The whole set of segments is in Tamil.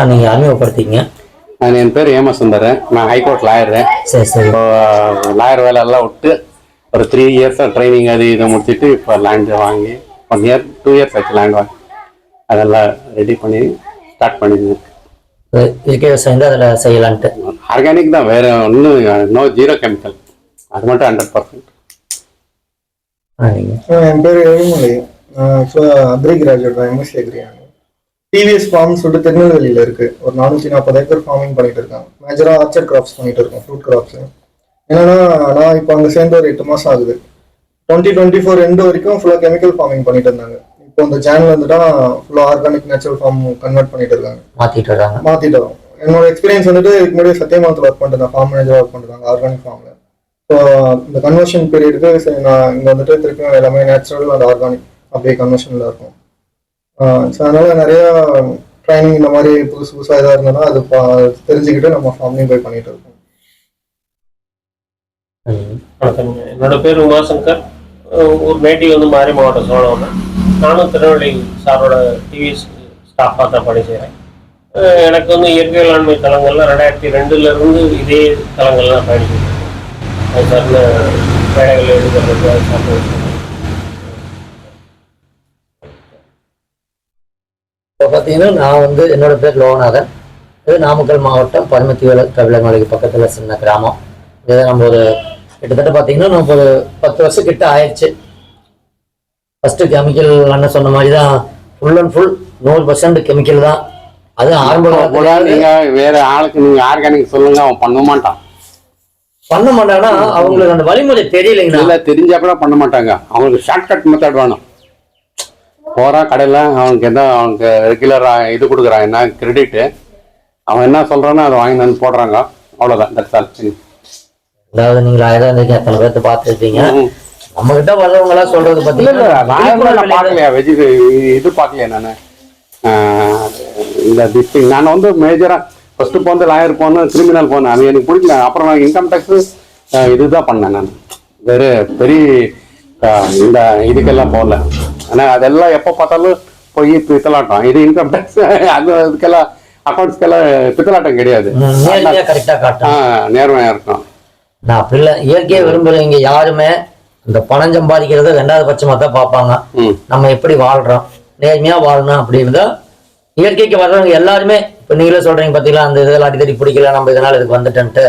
அண்ணா நீங்க அறிமுகப்படுத்திங்க நான் என் பேர் ஏம சுந்தரன். நான் ஹைகோர்ட் லாயரு. சரி சரி. இப்போ லாயர் வேலை எல்லாம் விட்டு ஒரு த்ரீ இயர்ஸ் ட்ரைனிங் அது இதை முடிச்சுட்டு இப்போ லேண்டு வாங்கி ஒன் இயர் டூ இயர்ஸ் ஆச்சு லேண்ட் வாங்கி. அதெல்லாம் ரெடி பண்ணி ஸ்டார்ட் பண்ணிருக்கேன் இயற்கை விவசாயம் தான் அதில் செய்யலான்ட்டு. ஆர்கானிக் தான் வேற ஒன்றும் நோ ஜீரோ கெமிக்கல் அது மட்டும் ஹண்ட்ரட் பர்சன்ட் என் பேர் எழுமலை அக்ரி கிராஜுவேட் தான் எம்எஸ்சி அக்ரி டிவிஎஸ் ஃபார்ம் சொல்லிட்டு திருநெல்வேலியில் இருக்கு. ஒரு நானூற்றி நாற்பது ஏக்கர் ஃபார்மிங் பண்ணிட்டு இருக்காங்க. மேஜராக ஆர்ச்சர் கிராப்ஸ் பண்ணிட்டு இருக்கோம் ஃப்ரூட் கிராப்ஸ் என்னன்னா நான் இப்போ அங்கே சேர்ந்து ஒரு எட்டு மாதம் ஆகுது. டுவெண்ட்டி டுவெண்ட்டி ஃபோர் எண்டு வரைக்கும் ஃபுல்லாக கெமிக்கல் ஃபார்மிங் பண்ணிட்டு இருந்தாங்க. இப்போ இந்த சேனல் வந்துட்டா ஃபுல்லாக ஆர்கானிக் நேச்சுரல் ஃபார்ம் கன்வெர்ட் பண்ணிட்டு இருக்காங்க. மாத்திட்டு வர்றாங்க மாத்திட்டோம் என்னோட எக்ஸ்பீரியன்ஸ் வந்துட்டு இதுக்கு முன்னாடி சத்தியமாத்தில் ஒர்க் பண்ணிட்டு ஃபார்ம் மேனேஜர் ஒர்க் பண்ணிருந்தாங்க ஆர்கானிக் ஃபார்ம்ல ஸோ இந்த கன்வர்ஷன் பீரியடுக்கு சரி நான் இங்கே வந்துட்டு திருப்பியும் எல்லாமே நேச்சுரல் அண்ட் ஆர்கானிக் அப்படியே கன்வர்ஷனில் இருக்கும். ஸோ அதனால நிறைய ட்ரைனிங் இந்த மாதிரி புதுசு புதுசாக எதாவது இருந்ததுன்னா அது தெரிஞ்சுக்கிட்டு நம்ம ஃபார்ம்லையும் போய் பண்ணிட்டு இருக்கோம். வணக்கம். என்னோட பேர் உமாசங்கர். ஒரு நேட்டிவ் வந்து மாறி மாவட்டம் சோழவன் நானும் திருநெல்வேலி சாரோட டிவிஎஸ் ஸ்டாஃபாக தான் பணி செய்கிறேன் எனக்கு வந்து இயற்கை வேளாண்மை தளங்கள்லாம் ரெண்டாயிரத்தி ரெண்டுலேருந்து இதே தளங்கள்லாம் பயணிச்சிருக்கேன் அது சார்ந்த வேலைகள் எடுக்கிறது அது சார்ந்த இப்போ பார்த்தீங்கன்னா நான் வந்து என்னோட பேர் லோகநாதன். இது நாமக்கல் மாவட்டம் பரமத்தி கபிலமலைக்கு பக்கத்தில் சின்ன கிராமம். இது நம்ம ஒரு கிட்டத்தட்ட பார்த்தீங்கன்னா நம்ம ஒரு பத்து வருஷம் கிட்ட ஆயிடுச்சு. ஃபர்ஸ்ட் கெமிக்கல் அண்ணன் சொன்ன மாதிரி தான் ஃபுல் அண்ட் ஃபுல் நூறு பர்சன்ட் கெமிக்கல் தான். அது ஆரம்ப கூட காலத்துல நீங்க வேற ஆளுக்கு நீங்க ஆர்கானிக் சொல்லுங்க அவன் பண்ண மாட்டான். பண்ண மாட்டாங்கன்னா அவங்களுக்கு அந்த வழிமுறை தெரியலைங்கண்ணா. இல்ல தெரிஞ்சா கூட பண்ண மாட்டாங்க. அவங்களுக்கு ஷார்ட்கட் மெத்தட் வேணும். போறான் கடையில் அவனுக்கு எந்த அவனுக்கு ரெகுலரா இது கொடுக்குறான் என்ன கிரெடிட்டு அவன் என்ன சொல்றானோ அதை வாங்கி வந்து போடுறாங்க. அவ்வளோதான் தட்ஸ் ஆல் அதாவது நீங்கள் ஆயிரம் இருந்தீங்க எத்தனை பேர்த்து பார்த்துருப்பீங்க. ம். நம்ம கிட்ட வர்றவங்க எல்லாம் சொல்றது பார்த்தீங்கன்னா வெஜி இது பார்க்கலையா நான்? இந்த டிஸ்டிங் நான் வந்து மேஜரா ஃபர்ஸ்ட் வந்து லாயர் போனேன் கிரிமினல் போனேன் அது எனக்கு பிடிக்கல அப்புறம் நான் இன்கம் டேக்ஸ் இதுதான் பண்ணேன் நான். வேறு பெரிய இந்த இதுக்கெல்லாம் போகல. ஆனால் அதெல்லாம் எப்போ பார்த்தாலும் போய் பித்தலாட்டம் இது இன்கம் டேக்ஸ் அது இதுக்கெல்லாம் அக்கௌண்ட்ஸ்க்கெல்லாம் பித்தலாட்டம் கிடையாது. நேர்மையாக இருக்கும் நான் அப்படி இல்லை இயற்கையை விரும்புறவங்க யாருமே இந்த பணம் சம்பாதிக்கிறத ரெண்டாவது பட்சமா தான் பார்ப்பாங்க. நம்ம எப்படி வாழ்றோம்? நேர்மையா வாழணும் அப்படின்றத இயற்கைக்கு வர்றவங்க எல்லாருமே இப்ப நீங்களே சொல்றீங்க பாத்தீங்களா அந்த இதெல்லாம் அடிக்கடி பிடிக்கல நம்ம இதனால இதுக்கு வந்துட்டேன்ட்டு.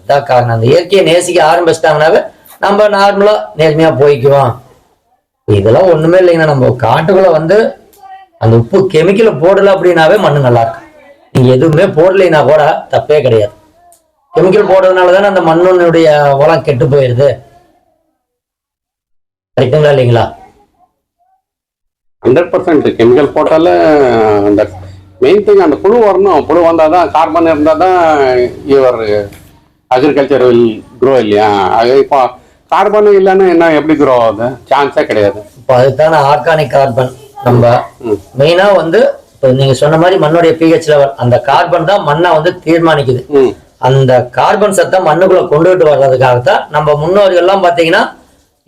அதான் காரணம். அந்த இயற்கையை நேசிக்க ஆரம்பிச்சிட்டாங்கனாவே நம்ம நார்மலா நேர்மையா போய்க்குவோம். இதெல்லாம் ஒண்ணுமே இல்லைங்கண்ணா. நம்ம காட்டுக்குள்ள வந்து அந்த உப்பு கெமிக்கலை போடல அப்படின்னாவே மண்ணு நல்லா இருக்கும் நீங்க எதுவுமே போடலைன்னா கூட தப்பே கிடையாது. கெமிக்கல் போடுறதுனால தானே அந்த மண்ணுடைய வளம் கெட்டு போயிருது. கிடைக்குங்களா இல்லைங்களா? ஹண்ட்ரட் பர்சன்ட் கெமிக்கல் போட்டால அந்த மெயின் திங் அந்த புழு வரணும். புழு வந்தால் தான் கார்பன் இருந்தால் தான் இவர் அக்ரிகல்ச்சர் வில் க்ரோ இல்லையா? அது இப்போ கார்பன் இல்லைன்னா என்ன எப்படி க்ரோ ஆகுது சான்ஸே கிடையாது. இப்போ அதுக்கான ஆர்கானிக் கார்பன் நம்ம. மெயினா வந்து இப்போ நீங்க சொன்ன மாதிரி மண்ணுடைய பிஹெச் லெவல் அந்த கார்பன் தான் மண்ணை வந்து தீர்மானிக்குது. அந்த கார்பன் சத்தை மண்ணுக்குள்ள கொண்டுகிட்டு வர்றதுக்காகத்தான் நம்ம முன்னோர்கள் எல்லாம் பாத்தீங்கன்னா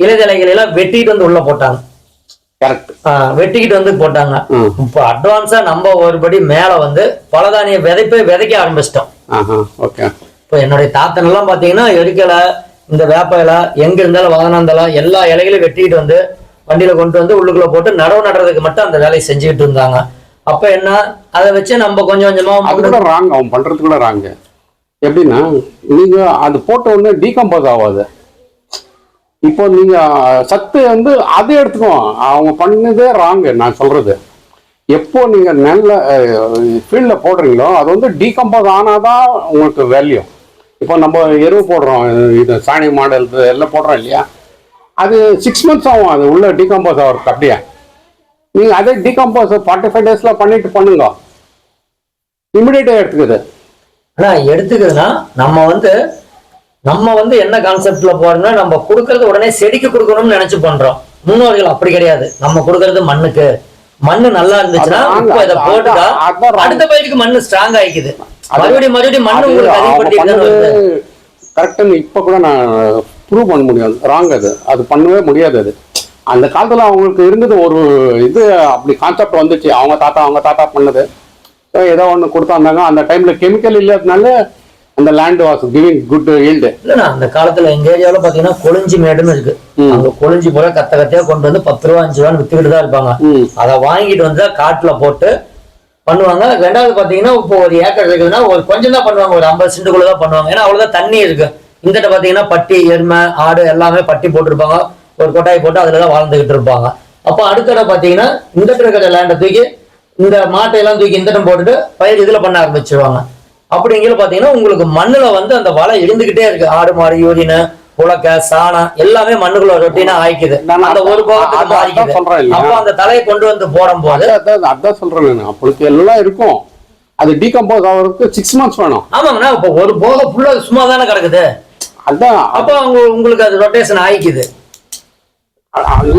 இலைதலைகளை எல்லாம் வெட்டிட்டு வந்து உள்ள போட்டாங்க. வெட்டிக்கிட்டு வந்து போட்டாங்க. இப்போ அட்வான்ஸா நம்ம ஒருபடி மேல வந்து பலதானிய விதைப்பை விதைக்க ஆரம்பிச்சிட்டோம். இப்போ என்னுடைய தாத்தன் எல்லாம் பாத்தீங்கன்னா எரிக்கலை இந்த வேப்ப இலை எங்க இருந்தாலும் வாகனாந்தலம் எல்லா இலைகளையும் வெட்டிக்கிட்டு வந்து வண்டியில கொண்டு வந்து உள்ளுக்குள்ள போட்டு நடவு நடுறதுக்கு மட்டும் அந்த வேலையை செஞ்சுக்கிட்டு இருந்தாங்க. அப்ப என்ன? அதை வச்சு நம்ம கொஞ்சம் கொஞ்சமா அது கூட ராங் அவன் பண்ணுறது கூட ராங்கு எப்படின்னா நீங்கள் அது போட்ட உடனே டீகம்போஸ் ஆகாது. இப்போ நீங்கள் சத்து வந்து அது எடுத்துக்குவோம் அவங்க பண்ணதே ராங்கு நான் சொல்கிறது எப்போ நீங்கள் நல்ல ஃபீல்டில் போடுறீங்களோ அது வந்து டீகம்போஸ் ஆனாதான் உங்களுக்கு வேல்யூ இப்போ நம்ம எருவு போடுறோம் இது சாணி மாடல் எல்லாம் போடுறோம் இல்லையா? அது சிக்ஸ் மந்த்ஸ் ஆகும் அது உள்ள டீகம்போஸ் ஆகிறதுக்கு அப்படியே. நீங்கள் அதே டீகம்போஸ் ஃபார்ட்டி ஃபைவ் டேஸில் பண்ணிட்டு பண்ணுங்க. இமிடியேட்டாக எடுத்துக்குது. ஆனா எடுத்துக்குதுன்னா நம்ம வந்து நம்ம வந்து என்ன கான்செப்ட்ல போறோம்னா நம்ம கொடுக்கறது உடனே செடிக்கு கொடுக்கணும்னு நினைச்சு பண்றோம். முன்னோர்கள் அப்படி கிடையாது. நம்ம கொடுக்கறது மண்ணுக்கு. மண்ணு நல்லா இருந்துச்சுன்னா இப்போ இதை போட்டுட்டா. அடுத்த பயிருக்கு மண்ணு ஸ்ட்ராங் ஆயிக்குது. மறுபடியும் மறுபடியும் மண்ணு உங்களுக்கு இப்போ கூட நான் ப்ரூவ் பண்ண முடியாது. ராங் அது. அது பண்ணவே முடியாது அது. அந்த காலத்தில் அவங்களுக்கு இருந்தது ஒரு இது அப்படி கான்செப்ட் வந்துச்சு. அவங்க தாத்தா அவங்க தாத்தா பண்ணது. ஏதோ ஒன்று கொடுத்தாந்தாங்க. அந்த டைம்ல கெமிக்கல் இல்லாததுனால அந்த land was giving good yield இல்லண்ணா அந்த காலத்துல எங்க ஏரியாவில் பாத்தீங்கன்னா கொளிஞ்சி மேடுன்னு இருக்கு. அங்க கொளிஞ்சி போல கத்த கத்தையா கொண்டு வந்து பத்து ரூபா அஞ்சு ரூபான்னு வித்துக்கிட்டு தான் இருப்பாங்க அதை வாங்கிட்டு வந்து காட்டுல போட்டு பண்ணுவாங்க. ரெண்டாவது பார்த்தீங்கன்னா இப்போ ஒரு ஏக்கர் இருக்குதுன்னா ஒரு கொஞ்சம் தான் பண்ணுவாங்க. ஒரு ஐம்பது சென்ட்டுக்குள்ள தான் பண்ணுவாங்க. ஏன்னா அவ்வளோதான் தண்ணி இருக்கு. இங்கிட்ட பார்த்தீங்கன்னா பட்டி எருமை ஆடு எல்லாமே பட்டி போட்டிருப்பாங்க. ஒரு கொட்டாய் போட்டு அதில் தான் வாழ்ந்துக்கிட்டு இருப்பாங்க. அப்போ அடுத்தட பார்த்தீங்கன்னா இங்கிட்ட இருக்கிற லேண்டை தூக்கி இந்த மாட்டையெல்லாம் தூக்கி இந்தட்டம் போட்டுட்டு பயிர் இதில் பண்ண ஆரம்பிச்சிருவாங்க. அப்படிங்கிற பார்த்தீங்கன்னா உங்களுக்கு மண்ணில் வந்து அந்த வலை இருந்துக்கிட்டே இருக்குது ஆடு மாடு யூரின் புழக்க சாணம் எல்லாமே மண்ணுக்குள்ள ரொட்டீனா ஆயிக்குது. அந்த ஒரு போகத்துக்கு இல்லையா? அப்போ அந்த தலையை கொண்டு வந்து போடும் போது அதான் சொல்றேன் அப்பளுக்கு எல்லாம் இருக்கும். அது டீகம்போஸ் ஆகிறதுக்கு சிக்ஸ் மந்த்ஸ் வேணும். ஆமாங்கண்ணா இப்போ ஒரு போக ஃபுல்லா சும்மா தானே கிடக்குது? அதான். அப்போ உங்களுக்கு அது ரொட்டேஷன் ஆயிக்குது.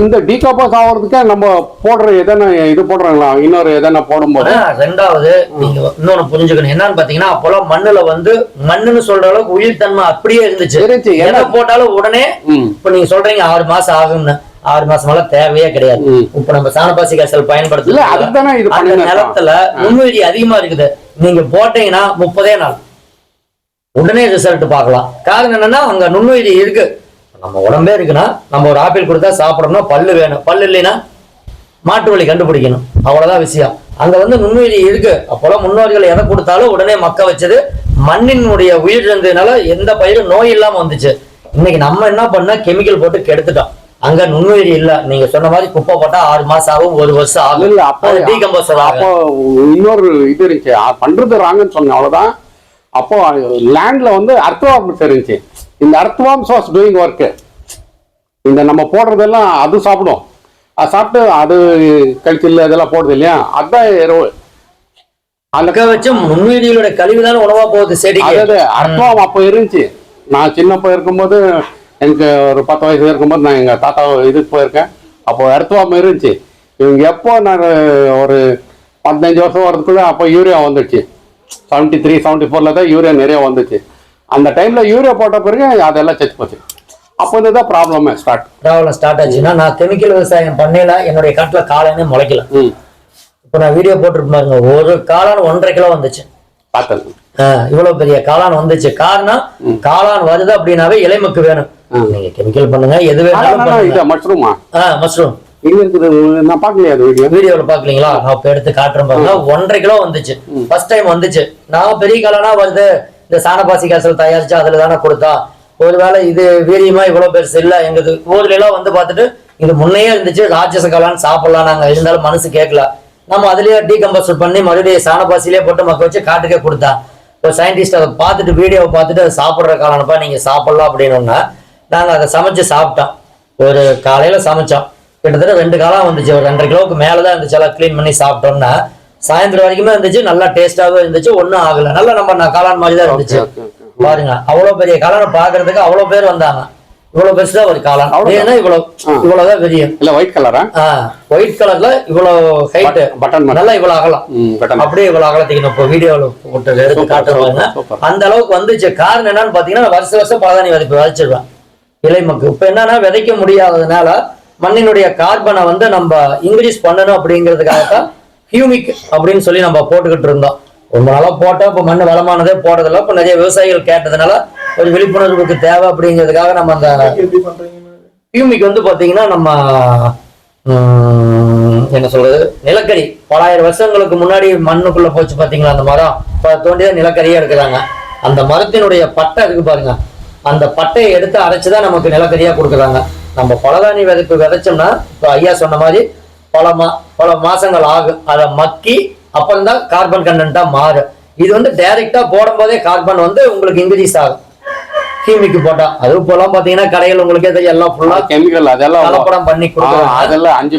இந்த டீகம்போஸ் ஆகிறதுக்கே நம்ம போடுற எதனா இது போடுறாங்களா? இன்னொரு எதனா போடும்போது? ரெண்டாவது நீங்க இன்னொன்னு புரிஞ்சுக்கணும். என்னன்னு பாத்தீங்கன்னா அப்போலாம் மண்ணுல வந்து மண்ணுன்னு சொல்ற அளவுக்கு உயிர் தன்மை அப்படியே இருந்துச்சு. இருந்துச்சு. எதை போட்டாலும் உடனே இப்ப நீங்க சொல்றீங்க ஆறு மாசம் ஆகும்னு. ஆறு மாசம் எல்லாம் தேவையே கிடையாது. இப்ப நம்ம சாணப்பாசி கசல் பயன்படுத்தல அந்த நிலத்துல நுண்ணுயிரி அதிகமா இருக்குது. நீங்க போட்டீங்கன்னா முப்பதே நாள். உடனே ரிசல்ட் பார்க்கலாம். காரணம் என்னன்னா அங்க நுண்ணுயிரி இருக்கு. நம்ம உடம்பே இருக்குன்னா நம்ம ஒரு ஆப்பிள் கொடுத்தா சாப்பிடணும்னா பல்லு வேணும். பல்லு இல்லைன்னா மாட்டு வலி கண்டுபிடிக்கணும். அவ்வளவுதான் விஷயம். அங்க வந்து நுண்ணுயிரி இருக்கு. அப்போலாம் முன்னோர்கள் எதை கொடுத்தாலும் உடனே மக்க வச்சது மண்ணினுடைய உயிர் இருந்ததுனால எந்த பயிரும் நோய் இல்லாம வந்துச்சு. இன்னைக்கு நம்ம என்ன பண்ணா? கெமிக்கல் போட்டு கெடுத்துட்டோம். அங்க நுண்ணுயிரி இல்ல. நீங்க சொன்ன மாதிரி குப்பை போட்டா ஆறு மாசம் ஆகும் ஒரு வருஷம் ஆகும். இல்ல அப்போ டீகம்போசர் அப்போ இன்னொரு இது இருந்துச்சு. பண்றது ராங்கன்னு சொன்னேன். அவ்வளவுதான். அப்போ லேண்ட்ல வந்து அர்த்தவாம்ஸ் இருந்துச்சு. இந்த அர்த்தவாம்ஸ் வாஸ் டூயிங் ஒர்க் இந்த நம்ம போடுறதெல்லாம் அது சாப்பிடும். அது சாப்பிட்டு அது கழிச்சல் இதெல்லாம் போடுது இல்லையா? அதுதான் எருவு அந்த அங்க வச்சு நுண்ணுயிரிகளோட கழிவு தானே உணவா போகுது செடிக்கு. அதாவது அர்த்தம் அப்போ இருந்துச்சு. நான் சின்னப்ப இருக்கும்போது எனக்கு ஒரு பத்து வயசு இருக்கும்போது நான் எங்க தாத்தா இதுக்கு போயிருக்கேன். அப்போ அர்த்தம் இருந்துச்சு. இவங்க எப்போ நான் ஒரு பதினஞ்சு வருஷம் வரதுக்குள்ள அப்போ யூரியா வந்துடுச்சு செவன்ட்டி த்ரீ செவன்ட்டி ஃபோரில் தான் யூரியா நிறைய வந்துச்சு. அந்த டைம்ல யூரியா போட்ட பிறகு அதெல்லாம் செத்து போச்சு. அப்போ வந்து தான் ப்ராப்ளமே ஸ்டார்ட் ப்ராப்ளம் ஸ்டார்ட் ஆச்சுன்னா நான் கெமிக்கல் விவசாயம் பண்ணல என்னுடைய காட்டுல காளானே முளைக்கல. இப்போ நான் வீடியோ போட்டுருப்பேன் பாருங்க ஒரு காளான் ஒன்றரை கிலோ வந்துச்சு. பார்த்தது இவ்வளவு பெரிய காளான் வந்துச்சு. காரணம் காளான் வருது அப்படின்னாவே இலைமக்கு வேணும். நீங்க கெமிக்கல் பண்ணுங்க எது வேணாலும் மஷ்ரூமா மஷ்ரூம் நான் பார்க்கலையா அது வீடியோ வீடியோல பாக்கலீங்களா நான் இப்ப எடுத்து காட்டுறேன் பாருங்க ஒன்றரை கிலோ வந்துச்சு. ஃபர்ஸ்ட் டைம் வந்துச்சு. நான் பெரிய காளானா வருது. இந்த சாணப்பாசி கேசல் தயாரிச்சு அதுல தானே கொடுத்தா? ஒருவேளை இது வீரியமா இவ்வளவு பெருசு இல்ல எங்களுக்கு ஊர்ல எல்லாம் வந்து பார்த்துட்டு இது முன்னையே இருந்துச்சு ராட்சச கலான்னு சாப்பிடலாம் நாங்க இருந்தாலும் மனசு கேட்கல நம்ம அதுலயே டீகம்போஸ்ட் பண்ணி மறுபடியும் சாணப்பாசிலே போட்டு மக்க வச்சு காட்டுக்கே கொடுத்தா. ஒரு சயின்டிஸ்ட் அதை பார்த்துட்டு வீடியோவை பார்த்துட்டு அதை சாப்பிட்ற காளானப்பா நீங்க சாப்பிடலாம் அப்படின்னோம்னா நாங்க அதை சமைச்சு சாப்பிட்டோம். ஒரு காலையில சமைச்சோம். கிட்டத்தட்ட ரெண்டு காலம் வந்துச்சு. ஒரு ரெண்டரை கிலோவுக்கு மேலதான் இருந்துச்சு. எல்லாம் க்ளீன் பண்ணி சாப்பிட்டோம்னா சாயந்தரம் வரைக்குமே இருந்துச்சு நல்லா டேஸ்டாவே இருந்துச்சு ஒண்ணும் ஆகல. நல்லா நம்ம காளான் மாதிரி தான் இருந்துச்சு. பாருங்க அவ்வளவு பெரிய காளானை பாக்குறதுக்கு அவ்வளவு பேர் வந்தாங்க. இவ்வளவு பெருசுதான் ஒரு காளான். ஏன்னா இவ்வளவு. இவ்வளவுதான் விரியும் இல்ல ஒயிட் கலரா ஒயிட் கலர்ல இவ்வளவு ஹைட் பட்டன் நல்லா இவ்வளவு அகலம். அப்படியே இவ்வளவு அகலத்துக்கு இப்போ வீடியோவில் போட்டு எடுத்து காட்டுறாங்க. அந்த அளவுக்கு வந்துச்சு. காரணம் என்னன்னு பாத்தீங்கன்னா வருஷ வருஷம் பலதானி விதைப்பு விதைச்சிருவேன் இலைமக்கு இப்ப என்னன்னா விதைக்க முடியாததுனால மண்ணினுடைய கார்பனை வந்து நம்ம இன்க்ரீஸ் பண்ணணும் அப்படிங்கிறதுக்காகத்தான் ஹியூமிக் அப்படின்னு சொல்லி நம்ம போட்டுக்கிட்டு இருந்தோம். ரொம்ப நாளா போட்டோம். இப்ப மண் வளமானதே போடுறதில்ல இப்ப நிறைய விவசாயிகள் கேட்டதுனால ஒரு விழிப்புணர்வுக்கு தேவை அப்படிங்கிறதுக்காக நம்ம அந்த ஹியூமிக் வந்து பாத்தீங்கன்னா நம்ம என்ன சொல்றது? நிலக்கரி. பலாயிரம் வருஷங்களுக்கு முன்னாடி மண்ணுக்குள்ள போச்சு பாத்தீங்களா அந்த மரம்? இப்ப தோண்டிதான் நிலக்கரியா எடுக்கிறாங்க. அந்த மரத்தினுடைய பட்டை இருக்கு பாருங்க. அந்த பட்டையை எடுத்து அரைச்சுதான் நமக்கு நிலக்கரியா கொடுக்குறாங்க. நம்ம பலதானி விதைப்பு விதைச்சோம்னா இப்போ ஐயா சொன்ன மாதிரி பல மா பல மாசங்கள் ஆகும் அதை மக்கி அப்புறம் தான் கார்பன் கண்டென்ட்டா மாறும் இது வந்து டைரக்டா போடும்போதே கார்பன் வந்து உங்களுக்கு இன்க்ரீஸ் ஆகும். ஹியூமிக் போட்டா. அது இப்போலாம் பாத்தீங்கன்னா கடையில் உங்களுக்கே தெரியும் எல்லாம் ஃபுல்லா கெமிக்கல் அதெல்லாம் கலப்படம் பண்ணி ஆ, கொடுக்குறாங்க. அதெல்லாம் அஞ்சு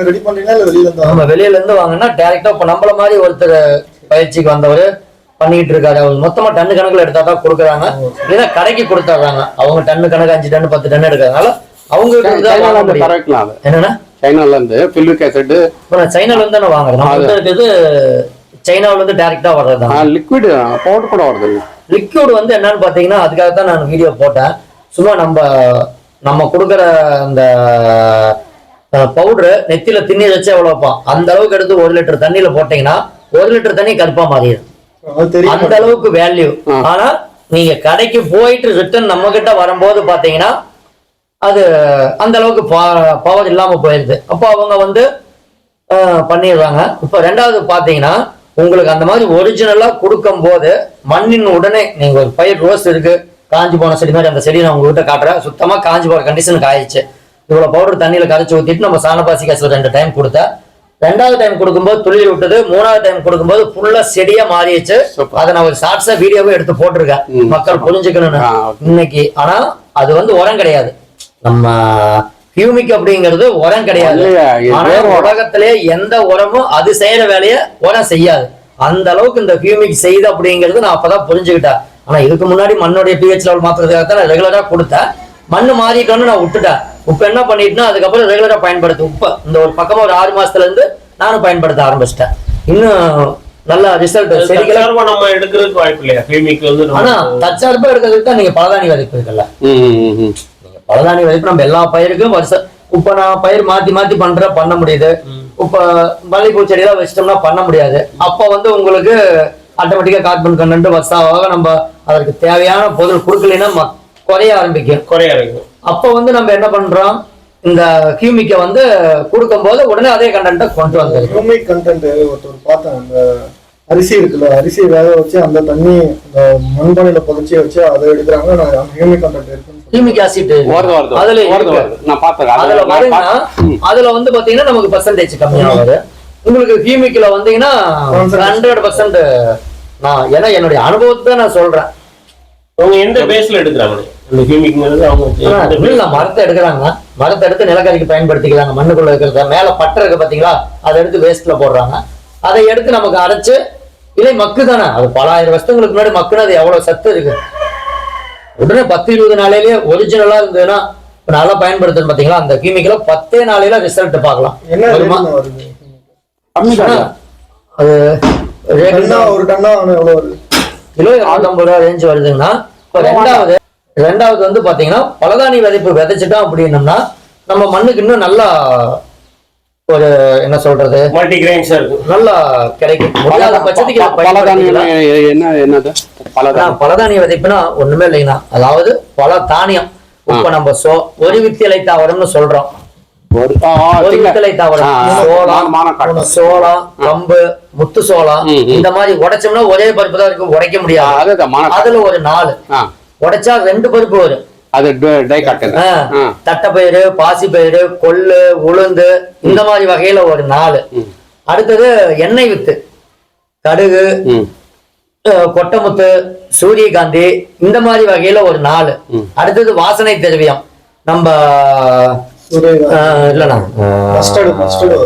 ரெடி பண்றீங்களா? இல்ல வெளியில இருந்தா நம்ம வெளியில இருந்து வாங்கினா டைரக்டா இப்ப நம்மள மாதிரி ஒருத்தர் பயிற்சிக்கு வந்தவர் பண்ணிட்டு இருக்காரு. அவர் மொத்தமா டன்னு கணக்குல எடுத்தா தான் கொடுக்குறாங்க. இல்லைன்னா கடைக்கு கொடுத்துட்றாங்க அவங்க டன்னு கணக்கு அஞ்சு டன் பத்து டன் எடுக்கிறதுனால அவங்க என்னன்னா? சைனால இருந்து பில்விக் ஆசிட் சைனால இருந்து தானே இருக்கிறது சைனாவுல இருந்து டைரக்டா வர்றதுதான். லிக்விட் பவுடர் கூட வருது. லிக்விட் வந்து என்னன்னு பாத்தீங்கன்னா அதுக்காக தான் நான் வீடியோ போட்டேன். சும்மா நம்ம நம்ம கொடுக்குற அந்த பவுடரு நெத்தியில திண்ணி வச்சு எவ்வளோ வைப்போம் அந்த அளவுக்கு எடுத்து ஒரு லிட்டர் தண்ணியில போட்டீங்கன்னா ஒரு லிட்டர் தண்ணி கருப்பா மாறிடும். அது தெரியும். அந்த அளவுக்கு வேல்யூ. ஆனா நீங்க கடைக்கு போயிட்டு ரிட்டர்ன் நம்ம கிட்ட வரும்போது பாத்தீங்கன்னா அது அந்த அளவுக்கு பவர் இல்லாம போயிருது. அப்போ அவங்க வந்து பண்ணிடுறாங்க. இப்போ ரெண்டாவது பாத்தீங்கன்னா உங்களுக்கு அந்த மாதிரி ஒரிஜினலா கொடுக்கும் போது மண்ணின் உடனே நீங்க ஒரு பயிர் ரோஸ் இருக்கு காஞ்சி போன செடி மாதிரி அந்த செடியை நான் உங்ககிட்ட காட்டுறேன். சுத்தமா காஞ்சி போற கண்டிஷனுக்கு ஆயிடுச்சு. இவ்வளவு பவுடர் தண்ணியில கரைச்சு ஊத்திட்டு நம்ம சாணப்பாசி காசுல ரெண்டு டைம் கொடுத்தா ரெண்டாவது டைம் கொடுக்கும்போது துளிர் விட்டது. மூணாவது டைம் கொடுக்கும்போது ஃபுல்லா செடியா மாறிடுச்சு. அதை நான் ஒரு ஷார்ட்ஸா வீடியோவே எடுத்து போட்டிருக்கேன். மக்கள் புரிஞ்சுக்கணும்னு. இன்னைக்கு. ஆனா அது வந்து உரம் கிடையாது. நம்ம ஹியூமிக் அப்படிங்கிறது உரம் கிடையாது. உலகத்திலே எந்த உரமும் அது செய்யற வேலையை உரம் செய்யாது. அந்த அளவுக்கு இந்த ஹியூமிக் செய்யுது அப்படிங்கிறது நான் அப்பதான் புரிஞ்சுக்கிட்டேன். ஆனா இதுக்கு முன்னாடி மண்ணுடைய பிஹெச் லெவல் மாத்துறதுக்காக தான் நான் ரெகுலரா கொடுத்தேன். மண்ணு மாறிட்டோன்னு நான் விட்டுட்டேன். உப்பு என்ன பண்ணிட்டுனா அதுக்கப்புறம் ரெகுலரா பயன்படுத்து. உப்பு இந்த ஒரு பக்கமா ஒரு ஆறு மாசத்துல இருந்து நானும் பயன்படுத்த ஆரம்பிச்சிட்டேன். இன்னும் நல்ல ரிசல்ட் செடிகளை நம்ம எடுக்கிறதுக்கு வாய்ப்பு இல்லையா? கிளினிக் வந்து ஆனா தற்சார்பா எடுக்கிறதுக்கு தான் நீங்க பலதானி விதைப்பு இருக்குல்ல பலதானி விதைப்பு நம்ம எல்லா பயிருக்கும் வருஷம் இப்ப நான் பயிர் மாத்தி மாத்தி பண்ற பண்ண முடியுது. இப்ப மல்லிகைப்பூ செடியெல்லாம் வச்சிட்டோம்னா பண்ண முடியாது. அப்ப வந்து உங்களுக்கு ஆட்டோமேட்டிக்கா கார்பன் கண்டென்ட் வருஷாவாக நம்ம அதற்கு தேவையான பொருள் கொடுக்கலைன்னா ம- குறைய ஆரம்பிக்கும். குறைய இருக்கும் அப்ப வந்து நம்ம என்ன பண்றோம்? இந்த கியூமிக்க வந்து கொடுக்கும்போது உடனே அதே கண்டென்ட்டை கொண்டு வந்துருக்கு ஹியூமிக் கண்டென்ட் ஒருத்தர் பார்த்தேன் அந்த அரிசி இருக்குல்ல அரிசி வேக வச்சு அந்த தண்ணி அந்த மண்பானையில புதைச்சி வச்சு அதை எடுக்கிறாங்க. ஹியூமிக் கண்டென்ட் இருக்குன்னு கியூமிக் ஆசிட் அதுல நான் பார்த்தேன் அதுல வந்து பாத்தீங்கன்னா நமக்கு பர்சன்டேஜ் கம்மியா வருது. உங்களுக்கு கியூமிக்ல வந்தீங்கன்னா ஹண்ட்ரட் பர்சன்ட் நான் ஏன்னா என்னுடைய அனுபவத்தை நான் சொல்றேன். அவங்க எந்த பேஸ்ல எடுக்கிறாங்க? இல்ல மரத்தை எடுக்கிறாங்க. மரத்தை எடுத்து நிலக்கரிக்கு பயன்படுத்திக்கிறாங்க மண்ணுக்குள்ள இருக்கிறத. மேல பட்டை இருக்கு பாத்தீங்களா? அதை எடுத்து வேஸ்ட்ல போடுறாங்க. அதை எடுத்து நமக்கு அரைச்சு இலை மக்கு தானே அது பல ஆயிரம் வருஷங்களுக்கு முன்னாடி மக்குனது எவ்வளவு சத்து இருக்கு. உடனே பத்து இருபது நாளையிலேயே ஒரிஜினலா இருந்ததுன்னா இப்ப நல்லா பயன்படுத்துறது பாத்தீங்களா? அந்த கீமிக்கல பத்தே நாளையில ரிசல்ட் பார்க்கலாம். என்ன அது ஒரு டன்னா வருது? கிலோ இருநூத்தம்பது ரூபா ரேஞ்ச் வருதுங்கன்னா இப்போ ரெண்டாவது ரெண்டாவது வந்து பாத்தீங்கன்னா பலதானி விதைப்பு விதைச்சிட்டோம் அப்படின்னம்னா நம்ம மண்ணுக்கு இன்னும் நல்லா ஒரு என்ன சொல்றது? மல்டி கிரெயின்ஸா இருக்கும் நல்லா கிடைக்கும். முடியாத பட்சத்துக்கு என்ன என்னது? பலதானிய. விதைப்புனா ஒண்ணுமே இல்லைங்கண்ணா. அதாவது பல தானியம். இப்ப நம்ம சோ ஒரு வித்தியலை தாவரம்னு சொல்றோம். சோளம் கம்பு முத்து சோளம். இந்த மாதிரி உடைச்சோம்னா ஒரே பருப்பு தான் இருக்கு உடைக்க முடியாது. அதுல ஒரு நாலு. உடைச்சா ரெண்டு பருப்பு வரும். அது டை- காட்டன். தட்டைப்பயிறு பாசிப்பயிறு கொள்ளு உளுந்து இந்த மாதிரி வகையில ஒரு நாலு. அடுத்தது எண்ணெய் வித்து. கடுகு கொட்டமுத்து சூரியகாந்தி இந்த மாதிரி வகையில ஒரு நாலு. அடுத்தது வாசனை திரவியம். நம்ம இல்லண்ணா.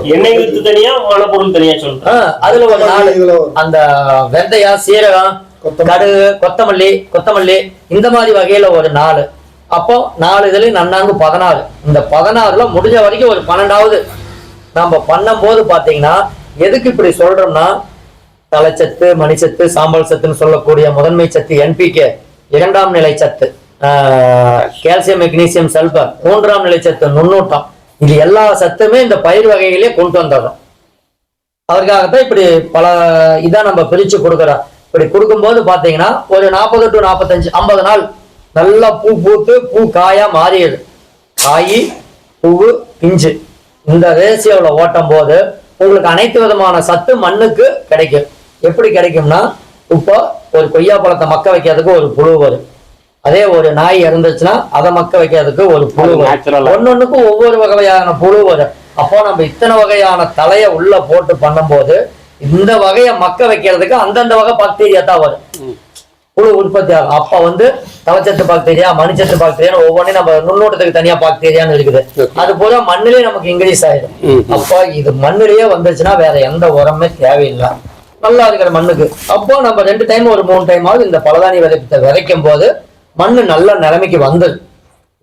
எண்ணெய் வித்து தனியா மணப்பொருள் தனியா சொல்றேன். அதுல ஒரு நாலு. அந்த வெந்தயம் சீரகம். கடுகு கொத்தமல்லி கொத்தமல்லி இந்த மாதிரி வகையில ஒரு நாலு. அப்போ நாலு இதுல நன்னாங்கு பதினாறு. இந்த பதினாறுல முடிஞ்ச வரைக்கும் ஒரு பன்னெண்டாவது. நம்ம பண்ணும்போது பார்த்தீங்கன்னா எதுக்கு இப்படி சொல்றோம்னா தலைச்சத்து மணிச்சத்து சாம்பல் சத்துன்னு சொல்லக்கூடிய முதன்மை சத்து என்பிகே இரண்டாம் நிலை சத்து கால்சியம் மெக்னீசியம் சல்பர் மூன்றாம் நிலை சத்து நுண்ணூட்டம். இது எல்லா சத்துமே இந்த பயிர் வகைகளே கொண்டு வந்துடுறோம் அதற்காகத்தான் இப்படி பல இதாக நம்ம பிரிச்சு கொடுக்குறோம். இப்படி கொடுக்கும்போது பார்த்தீங்கன்னா ஒரு நாற்பது டு நாற்பத்தஞ்சு ஐம்பது நாள் நல்லா பூ பூத்து பூ காயா மாறிடுது காய் பூவு பிஞ்சு. இந்த ரேசியோவில் ஓட்டும் போது உங்களுக்கு அனைத்து விதமான சத்து மண்ணுக்கு கிடைக்கும். எப்படி கிடைக்கும்னா இப்போ ஒரு கொய்யா பழத்தை மக்க வைக்கிறதுக்கு ஒரு புழு வரும். அதே ஒரு நாய் இறந்துச்சுன்னா அதை மக்க வைக்கிறதுக்கு ஒரு புழு வரும். ஒன்னொன்னுக்கும் ஒவ்வொரு வகையான புழு வரும். அப்போ நம்ம இத்தனை வகையான தலையை உள்ள போட்டு பண்ணும்போது இந்த வகையை மக்க வைக்கிறதுக்கு அந்தந்த வகை பாக்டீரியா தான் வரும். புழு உற்பத்தி ஆகும். அப்ப வந்து தவச்சத்து பாக்டீரியா மணிச்சத்து பாக்டீரியா ஒவ்வொன்றையும் நம்ம நுண்ணோட்டத்துக்கு தனியா பாக்டீரியான்னு இருக்குது. அது போல மண்ணிலேயே நமக்கு இன்க்ரீஸ் ஆயிடும். அப்போ இது மண்ணிலேயே வந்துச்சுன்னா வேற எந்த உரமே தேவையில்லை. நல்லா இருக்கிற மண்ணுக்கு. அப்போ நம்ம ரெண்டு டைம் ஒரு மூணு டைம் ஆகுது இந்த பலதானி விதைப்பத்தை விதைக்கும் போது மண்ணு நல்ல நிலைமைக்கு வந்தது.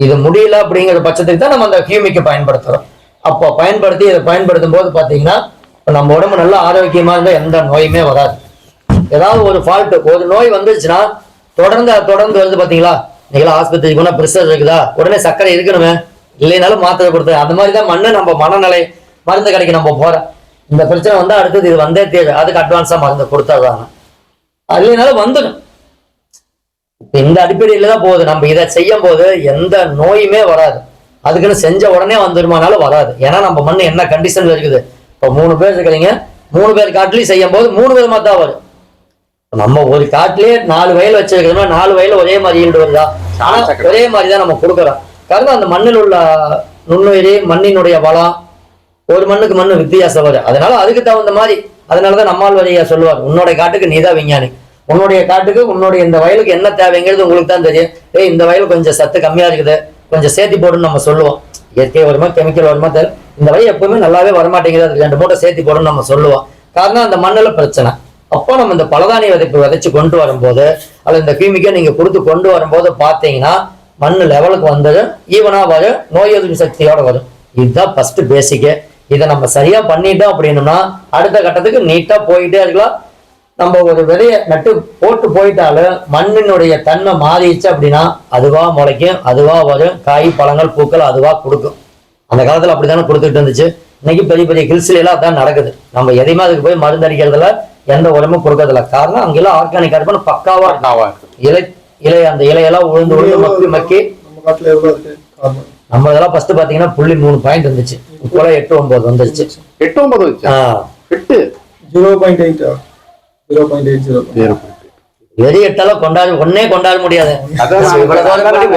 இது முடியல அப்படிங்கிற பட்சத்துக்கு தான் நம்ம அந்த ஹியூமிக்கு பயன்படுத்துறோம். அப்போ பயன்படுத்தி இதை பயன்படுத்தும் போது பாத்தீங்கன்னா நம்ம உடம்பு நல்லா ஆரோக்கியமா இருந்தா எந்த நோயுமே வராது. ஏதாவது ஒரு ஃபால்ட் ஒரு நோய் வந்துச்சுன்னா தொடர்ந்து தொடர்ந்து வருது பார்த்தீங்களா நீங்களா ஆஸ்பத்திரிக்கு போனால் பிரஷர் இருக்குதா? உடனே சர்க்கரை இருக்கணுமே. இல்லைனாலும் மாத்திரை கொடுத்து அந்த மாதிரி தான் மண்ணு நம்ம மனநிலை மருந்து கடைக்கு நம்ம போகிறோம் இந்த பிரச்சனை வந்தால் அடுத்தது இது வந்தே தேவை அதுக்கு அட்வான்ஸாக மருந்து கொடுத்தாதாங்க அது இல்லைனாலும் வந்துடும். இப்போ இந்த அடிப்படையில் தான் போகுது. நம்ம இதை செய்யும் போது எந்த நோயுமே வராது. அதுக்குன்னு செஞ்ச உடனே வந்துருமானாலும் வராது. ஏன்னா நம்ம மண் என்ன கண்டிஷன்ல இருக்குது? இப்போ மூணு பேர் இருக்கிறீங்க. மூணு பேர் காட்டிலையும் செய்யும் போது மூணு விதமாக தான் வரும். நம்ம ஒரு காட்டிலே நாலு வயல் வச்சிருக்கிறோம்னா நாலு வயல் ஒரே மாதிரி ஈல்டு வருதா ஆனா. ஒரே மாதிரி தான் நம்ம கொடுக்குறோம். காரணம் அந்த மண்ணில் உள்ள நுண்ணுயிரி மண்ணினுடைய வளம் ஒரு மண்ணுக்கு மண்ணு வித்தியாசம் வரும். அதனால அதுக்கு தகுந்த மாதிரி அதனாலதான் நம்மால் வரையா சொல்லுவார். உன்னோட காட்டுக்கு நீதான் விஞ்ஞானி. உன்னுடைய காட்டுக்கு உன்னுடைய இந்த வயலுக்கு என்ன தேவைங்கிறது உங்களுக்கு தான் தெரியும். ஏய் இந்த வயல் கொஞ்சம் சத்து கம்மியா இருக்குது. கொஞ்சம் சேர்த்தி போடுன்னு நம்ம சொல்லுவோம். இயற்கை வருமா கெமிக்கல் வருமா தெரியல இந்த வயல் எப்பவுமே நல்லாவே வரமாட்டேங்குது. அதுக்கு ரெண்டு மூட்டை சேர்த்தி போடுன்னு நம்ம சொல்லுவோம். காரணம் அந்த மண்ணுல பிரச்சனை. அப்போ நம்ம இந்த பலதானிய விதைப்பு விதைச்சு கொண்டு வரும்போது அல்லது இந்த கிருமிக்கை நீங்கள் கொடுத்து கொண்டு வரும்போது பார்த்தீங்கன்னா மண் லெவலுக்கு வந்தது ஈவனாக வரும் நோய் எதிர்ப்பு சக்தியோட வரும். இதுதான் ஃபஸ்ட்டு பேசிக்கு இதை நம்ம சரியாக பண்ணிட்டோம் அப்படின்னோம்னா அடுத்த கட்டத்துக்கு நீட்டாக போயிட்டே இருக்கலாம். நம்ம ஒரு விதையை நட்டு போட்டு போயிட்டாலும் மண்ணினுடைய தன்மை மாறிடுச்சு அப்படின்னா அதுவாக முளைக்கும் அதுவாக வரும். காய் பழங்கள் பூக்கள் அதுவாக கொடுக்கும். அந்த காலத்தில் அப்படி தானே கொடுத்துட்டு இருந்துச்சு. இன்னைக்கு பெரிய பெரிய ஹில்ஸ்லாம் அதான் நடக்குது. நம்ம எதையுமே அதுக்கு போய் மருந்து அடிக்கிறதுல எந்த உரமும் கொடுக்கறதில்ல காரணம் அங்கெல்லாம் ஆர்கானிக் கார்பன் பக்காவா இருக்கும். இலை இலை அந்த இலையெல்லாம் உழுந்து உழுந்து மக்கி மக்கி. நம்ம இதெல்லாம் ஃபர்ஸ்ட் பாத்தீங்கன்னா புள்ளி மூணு பாயிண்ட் இருந்துச்சு. இப்போலாம் எட்டு ஒன்பது வந்துருச்சு. எட்டு ஒன்பது எட்டு? Zero point eight zero point eight zero Zero point eight. வெறி எட்டாலும் கொண்டாட ஒன்னே கொண்டாட முடியாது.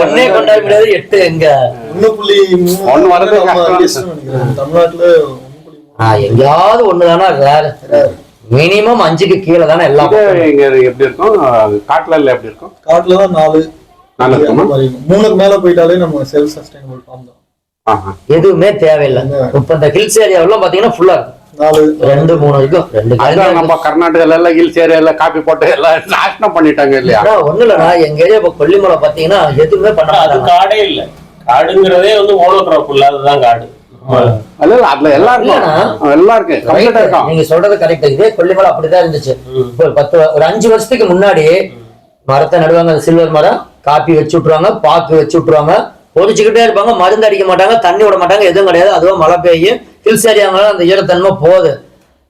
ஒன்னே கொண்டாட முடியாது எட்டு எங்க ஒண்ணு புள்ளி ஒண்ணு வரது தமிழ்நாட்டுல எங்கேயாவது ஒண்ணுதானா? ரேர் மினிமம் அஞ்சுக்கு கீழே தானே எல்லாம் இங்க எப்படி இருக்கும்? காட்டுல இல்ல எப்படி இருக்கும்? காட்டுல தான் நாலு நாலு. மூணுக்கு மேல போயிட்டாலே நம்ம செல்ஃப் சஸ்டைனபிள் ஃபார்ம் தான். ஆஹா. எதுவுமே தேவையில்லை. இப்ப இந்த ஹில்ஸ் ஏரியாவெல்லாம் பாத்தீங்கன்னா ஃபுல்லா இருக்கும் நாலு ரெண்டு மூணு இருக்கும். ரெண்டு நம்ம கர்நாடகால எல்லாம் ஹில்ஸ் ஏரியால காப்பி போட்டு எல்லாம் நாசனம் பண்ணிட்டாங்க இல்லையா? ஒண்ணு இல்லைண்ணா எங்க ஏரியா இப்ப கொல்லிமலை பாத்தீங்கன்னா எதுவுமே பண்ண காடே இல்ல. காடுங்கிறதே வந்து மோனோக்ராப் இல்லாததான் காடு. இல்ல இல்ல அதுல எல்லாம் இல்லண்ணா. இருக்கும் எல்லாம் இருக்கு. கம்ப்ளீட்டா Right. இருக்கும் நீங்க சொல்றது கரெக்ட் இதே கொல்லிமலை அப்படிதான் இருந்துச்சு. ஒரு பத்து ஒரு அஞ்சு வருஷத்துக்கு முன்னாடி மரத்தை நடுவாங்க சில்வர் மரம். காப்பி வச்சு விட்டுருவாங்க பாக்கு வச்சு விட்டுருவாங்க. பொறிச்சுக்கிட்டே இருப்பாங்க மருந்து அடிக்க மாட்டாங்க தண்ணி விட மாட்டாங்க எதுவும் கிடையாது. அதுவும் மழை பெய்யும் ஹில்ஸ் ஏரியாங்கள அந்த ஈரத்தன்மை போகுது.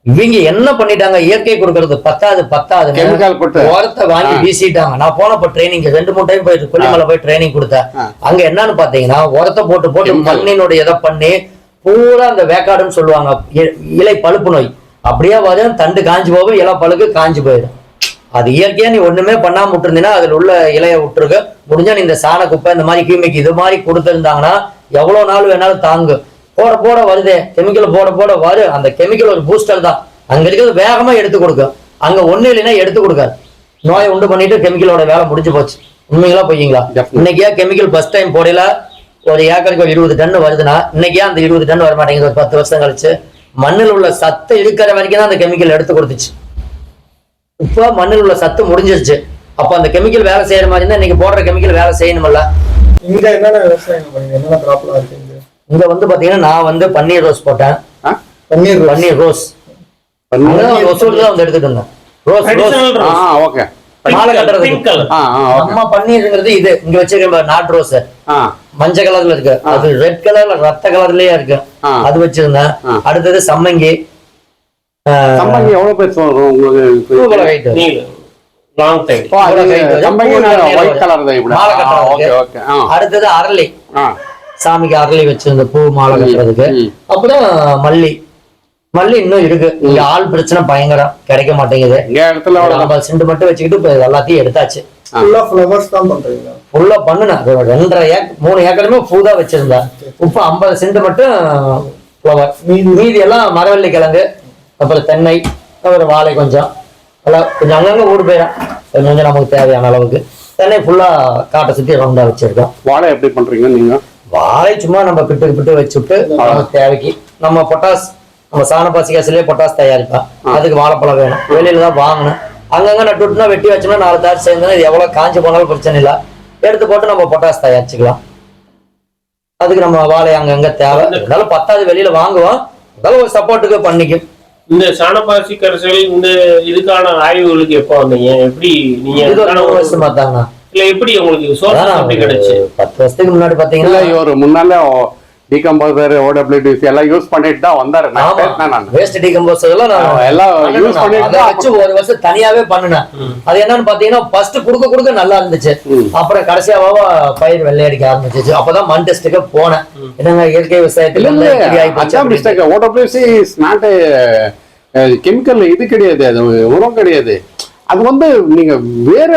இவங்க என்ன பண்ணிட்டாங்க? இயற்கை கொடுக்கறது. பத்தாது பத்தாது. Chemical போட்டு. உரத்தை வாங்கி. வீசிட்டாங்க. நான் போனப்ப ட்ரைனிங் ரெண்டு மூணு டைம் போயிட்டு கொல்லிமலை போய் ட்ரைனிங் கொடுத்தேன். அங்க என்னன்னு பாத்தீங்கன்னா உரத்தை போட்டு போட்டு. மண்ணினுடைய இதை பண்ணி பூரா அந்த வேக்காடுன்னு சொல்லுவாங்க. இலை பழுப்பு நோய். அப்படியே வரும் தண்டு காஞ்சு போகும் இலை பழுக்கு காஞ்சு போயிடும். அது இயற்கையா நீ ஒண்ணுமே பண்ணாம விட்டுருந்தீங்கன்னா அதுல உள்ள இலைய விட்டுருக்கு முடிஞ்சா நீ இந்த சாண குப்பை இந்த மாதிரி கிமிக்கு இது மாதிரி கொடுத்துருந்தாங்கன்னா எவ்வளவு நாள் வேணாலும் தாங்கும். போட போட வருதே. கெமிக்கல் போட போட வரும் அந்த கெமிக்கல் ஒரு பூஸ்டர் தான். அங்க இருக்கிறது வேகமா எடுத்து கொடுக்கும். அங்க ஒண்ணு இல்லைன்னா எடுத்து கொடுக்காது. நோயை உண்டு பண்ணிட்டு கெமிக்கலோட வேலை முடிஞ்சு போச்சு. உண்மைங்களா பொய்யுங்களா. இன்னைக்கே கெமிக்கல் ஃபர்ஸ்ட் டைம் போடல? ஒரு ஏக்கருக்கு ஒரு இருபது டன் வருதுன்னா இன்னைக்கே அந்த இருபது டன் வர மாட்டேங்குது ஒரு பத்து வருஷம் கழிச்சு மண்ணில் உள்ள சத்து இருக்கிற வரைக்கும் தான் அந்த கெமிக்கல் எடுத்து கொடுத்துச்சு. இப்போ மண்ணில் உள்ள சத்து முடிஞ்சிருச்சு. அப்போ அந்த கெமிக்கல் வேலை செய்யற மாதிரி இருந்தா இன்னைக்கு போடுற கெமிக்கல் வேலை செய்யணும்ல. இங்க என்னென்ன விவசாயம் என்னென்ன கிராப்லாம் இருக்கு இங்க? இங்க வந்து பாத்தீங்கன்னா நான் வந்து பன்னீர் ரோஸ் போட்டேன்? பன்னீர் ரோஸ். பன்னீர் ரோஸ். ஒசூர்ல தான் வந்து எடுத்துட்டு இருந்தேன் ரோஸ் ரோஸ். ஓகே. மாலை பன்னீருங்கிறது இது. இங்க வச்சிருக்க நாட்டு ரோஸ். ஆ. மஞ்சள் கலர்ல இருக்கு. அது ரெட் கலர்ல ரத்த கலர்லயே இருக்கு. அது வச்சிருந்தேன். அடுத்தது சம்மங்கி. சம்பங்கி எவ்வளவு பேர் சொல்றோம் உங்களுக்கு? அடுத்தது அரளி. சாமிக்கு அரளி வச்சிருந்த பூ மாலை கட்டுறதுக்கு. அப்புறம் மல்லி. மல்லி இன்னும் இருக்கு. இங்க ஆள் பிரச்சனை பயங்கரம். கிடைக்க மாட்டேங்குது. ஐம்பது சென்ட் மட்டும் வச்சுக்கிட்டு எல்லாத்தையும் எடுத்தாச்சு. ஃபுல்லா ஃப்ளவர்ஸ் தான் பண்றீங்க. ஃபுல்லா பண்ணுனேன். ரெண்டரை ஏக் மூணு ஏக்கருமே தான் வச்சிருந்தேன். இப்ப ஐம்பது சென்ட் மட்டும் ஃப்ளவர் மீதி மீதி எல்லாம் மரவள்ளி கிழங்கு அப்புறம் தென்னை அப்புறம் வாழை கொஞ்சம். எல்லாம் கொஞ்சம் அங்கங்க ஊடு போயிடும். கொஞ்சம் நமக்கு தேவையான அளவுக்கு. தென்னை ஃபுல்லா காட்டை சுத்தி ரவுண்டா வச்சிருக்கோம். வாழை எப்படி பண்றீங்க நீங்க? வாழை சும்மா நம்ம பிட்டு பிட்டு வச்சுட்டு நமக்கு தேவைக்கு. நம்ம பொட்டாஸ் நம்ம சாணப்பாசி காசுலயே பொட்டாஸ் தயாரிப்போம். அதுக்கு வாழைப்பழம் வேணும். வெளியில தான் வாங்கணும். அங்கங்க நட்டுட்டுனா வெட்டி வச்சோம்னா நாலு தார் சேர்ந்தோன்னா இது எவ்வளவு காஞ்சு போனாலும் பிரச்சனை இல்லை. எடுத்து போட்டு நம்ம பொட்டாஸ் தயாரிச்சுக்கலாம். அதுக்கு நம்ம வாழை அங்கங்க தேவை? இருந்தாலும் பத்தாவது வெளியில வாங்குவோம். இருந்தாலும் ஒரு சப்போர்ட்டுக்கு பண்ணிக்கும். இந்த சாணப்பாசி கரைசல் இந்த இதுக்கான ஆய்வுகளுக்கு எப்போ வந்தீங்க? எப்படி நீங்க ஒரு வருஷம் பார்த்தாங்கண்ணா இல்ல எப்படி உங்களுக்கு ஒரு கிடைச்சு? பத்து வருஷத்துக்கு முன்னாடி பாத்தீங்கன்னா இவர் முன்னால டிகம்போசர் ஓடபிள்யூடிசி எல்லாம் யூஸ் பண்ணிட்டு தான் வந்தாரு. நான் பேசினேன் நான். வேஸ்ட் டீகம்போசர் எல்லாம் நான் எல்லாம் யூஸ். பண்ணிட்டு வச்சு ஒரு வருஷம் தனியாவே பண்ணினேன். அது என்னன்னு பாத்தீங்கன்னா ஃபர்ஸ்ட் குடுக்க குடுக்க நல்லா இருந்துச்சு. அப்புறம் கடைசியாவா பயிர் வெள்ளையடிக்க ஆரம்பிச்சிச்சு. அப்பதான் மண் டெஸ்ட்டுக்கு போனேன். என்னங்க இயற்கை விவசாயத்துல. Mistake OWC is not chemical இது கிடையாது. அது உரம் கிடையாது. அது வந்து நீங்க வேற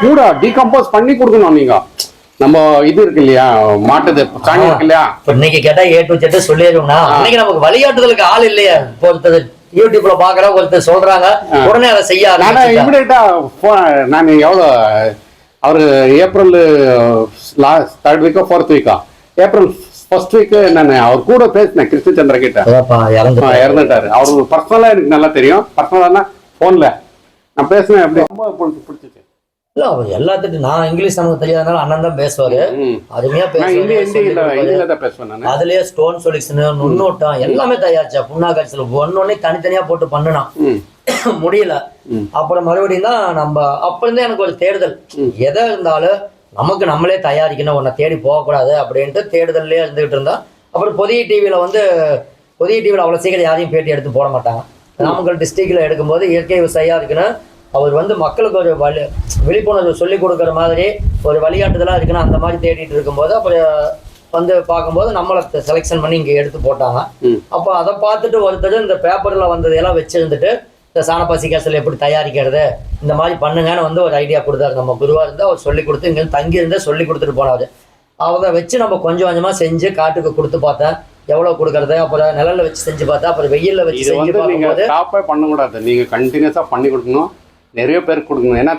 கூட டீகம்போஸ் பண்ணி கொடுக்கணும் நீங்க. நம்ம இது இருக்கு இல்லையா? மாட்டுது. சாணி இருக்கு இல்லையா? இன்னைக்கு கேட்டா ஏ டு செட்டு சொல்லிடுவோம்னா இன்னைக்கு நமக்கு வழிகாட்டுதலுக்கு ஆள் இல்லையா. ஒருத்தர் யூடியூப்ல பாக்குற ஒருத்தர் சொல்றாங்க. உடனே அதை செய்ய நான். இமிடியேட்டா நான் எவ்வளோ அவரு ஏப்ரல் லாஸ்ட் தேர்ட் வீக்கா ஃபோர்த் வீக்கா ஏப்ரல் ஃபர்ஸ்ட் வீக் நான் அவர் கூட பேசினேன் கிருஷ்ணச்சந்திர கிட்ட. அதான்ப்பா, இறந்துட்டாரு. அவரு பர்சனலா எனக்கு நல்லா தெரியும். பர்சனலானா போன்ல நான் பேசினேன் அப்படி ரொம்ப பிடிச்சி- பிடிச்சிச்சு. இல்ல அவர் எல்லாத்துக்கும் நான் இங்கிலீஷ் நமக்கு தெரியாதனால அண்ணன் தான் பேசுவாரு. அருமையா பேசுவாரு. அதுலயே ஸ்டோன் சொல்யூஷன் நுண்ணோட்டம் எல்லாமே தயாரிச்சா புண்ணாக்காய்ச்சல் ஒன்னொன்னே தனித்தனியா போட்டு பண்ணுனான் முடியல. அப்புறம் மறுபடியும் தான் நம்ம அப்ப இருந்தே எனக்கு ஒரு தேடுதல். எதை இருந்தாலும் நமக்கு நம்மளே தயாரிக்கணும் உன்னை தேடி போகக்கூடாது அப்படின்ட்டு தேடுதல்லே இருந்துகிட்டு இருந்தா. அப்புறம் புதிய டிவியில வந்து புதிய டிவியில அவ்வளவு சீக்கிரம் யாரையும் பேட்டி எடுத்து போட மாட்டாங்க. நாமக்கல் டிஸ்ட்ரிக்ட்ல எடுக்கும்போது இயற்கை விவசாயியா இருக்குன்னு அவர் வந்து மக்களுக்கு ஒரு வழி விழிப்புணர்வு சொல்லி கொடுக்குற மாதிரி ஒரு வழிகாட்டுதலா இருக்குன்னு அந்த மாதிரி தேடிட்டு இருக்கும்போது அப்புறம் வந்து பார்க்கும்போது நம்மளை செலெக்ஷன் பண்ணி இங்க எடுத்து போட்டாங்க. அப்போ அதை பார்த்துட்டு ஒருத்தர் இந்த பேப்பர்ல வந்ததையெல்லாம் வச்சிருந்துட்டு இந்த சாணப்பாசி கேசல் எப்படி தயாரிக்கிறது இந்த மாதிரி பண்ணுங்கன்னு வந்து ஒரு ஐடியா கொடுத்தாரு. நம்ம குருவா இருந்து அவர் சொல்லி கொடுத்து இங்க தங்கி இருந்து சொல்லி கொடுத்துட்டு போனாரு. அதை வச்சு நம்ம கொஞ்சம் கொஞ்சமா செஞ்சு காட்டுக்கு கொடுத்து பார்த்தேன். எவ்வளவு கொடுக்கறது அப்புறம் நிழல்ல வச்சு செஞ்சு பார்த்தா அப்புறம் வெயில்ல வச்சு செஞ்சு பார்க்கும்போது பண்ணக்கூடாது. நீங்க கண்டினியூஸா பண்ணி கொடுக்கணும். நிறைய பேருக்கு கொடுக்கணும். ஏன்னா